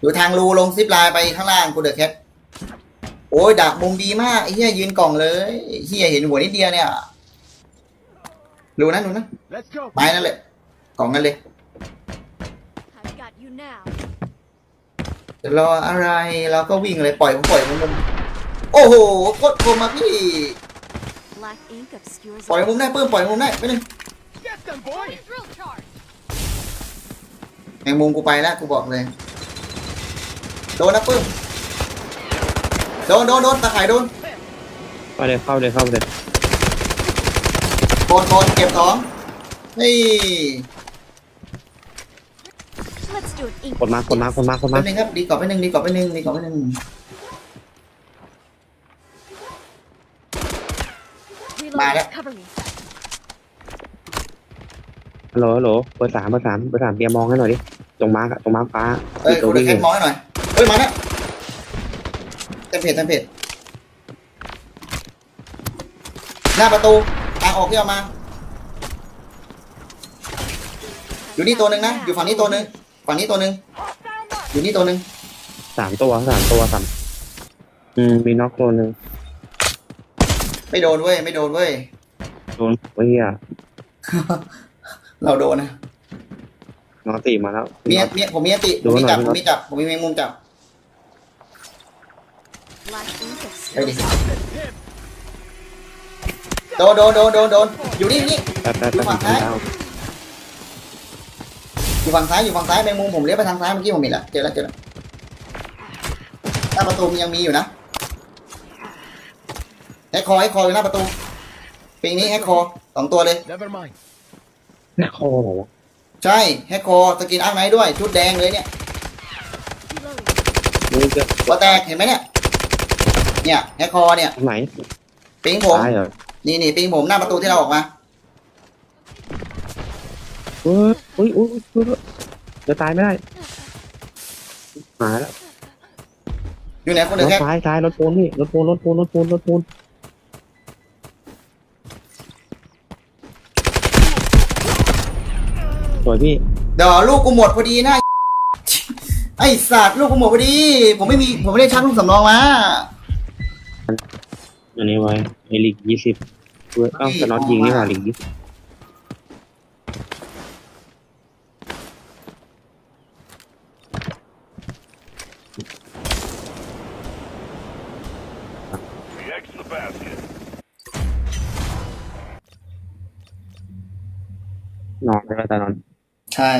อยู่ทางรูลงซิปไลน์ไปข้างล่างกูเดอะแคทโอ้ยดักมุมดีมากไอ้เหี้ยยืนกล่องเลยเหี้ยเห็นหัวนิดเดียวเนี่ยดูนะดูนะไปนั่นเลยกล่องนั่นเลยจะรออะไรเราก็วิ่งเลยปล่อยผมปล่อยมุมโอ้โหโคตรคมมาพี่ปล่อยมุมได้เพิ่มปล่อยมุมได้ไปหนึ่ง งมุมกูไปแล้วกูบอกเลย โดนนะปื้มโดนโดนโดนตะข่ายโดนเข้าเลยเข้าเลยเข้าเลยโดนโดนเก็บสองนี่ Let's do an ink. กดมากดมากดมากดไปมาหนึ่งครับดีกว่าไปหนึ่งดีกว่าไปหนึ่งดีกว่าไปหนึ่ง Reload. Cover me. ฮัลโหลฮัลโหลเบอร์สามเบอร์สามเบอร์สามเบียร์มองให้หน่อยดิ ตรงมาร์กอะตรงมาร์กฟ้าเอ้ยตักูวเดวิ่อะงแคอทยู่มองให้หน่อย เฮ้ยมาแล้วเต็มเพจเต็มเพจหน้าประตูทางออกที่เอามา อยู่นี่ตัวหนึ่งนะ อยู่ฝั่งนี้ตัวหนึ่งฝั่งนี้ตัวหนึ่งอยู่นี่ตัวหนึ่งสามตัวสามตัวสามอืมมีน็อกตัวหนึ่งไม่โดนเว้ย ไม่โดนเว้ย โดนเฮียเราโดนนะ น็อกตีมาแล้ว เมียเมียผมมีอติผมมีจับผมมีจับผมมีแมงมุมจับ Black ink ไปดิ obscures โดนโดนโดนโดนโดนอยู่นี่นี่แป๊บแป๊บแป๊บดูฝั่งซ้ายดาวอยู่ฝั่งซ้ายอยู่ฝั่งซ้ายแมงมุมผมเลี้ยวไปทางซ้ายเมื่อกี้ผมเห็นแล้วเจอแล้วเจอแล้วหน้าประตูมันยังมีอยู่นะแฮกคอแฮกคออยู่หน้าประตูปีนี้แฮกคอสองตัวเลย Never mind. แม่คอเหรอวะ ใช่แฮกคอสกินอาร์ไนท์ด้วย ชุดแดงเลยเนี่ย Reloading. มึงจะตัวแตกเห็นไหมเนี่ย เนี่ยแฮกคอเนี่ยตรงไหนปิงผม ตายเหรอนี่นี่ปิงผมหน้าประตูที่เราออกมาเฮ้ยอุ้ยอุ้ยอุ้ยอุ้ยจะตายไม่ได้หายแล้วอยู่ไหนคนรเดือถแค่ซ้ายซ้ายรถปูนนี่รถปูนรถปูนรถปูนรถปูน วยพี่เดี๋ยวลูกกูหมดพอดีนะไอสัตว์ลูกกูหมดพอดี ผมไม่มีผมไม่ได้ชักลูกสำรองมาอันนี้ไว้ไอลีกยี่สิบเพื่อเอ้าจะน็อตยิงนี่หว่าลีกยี่สิบนอนแล้วแต่นอน ใช่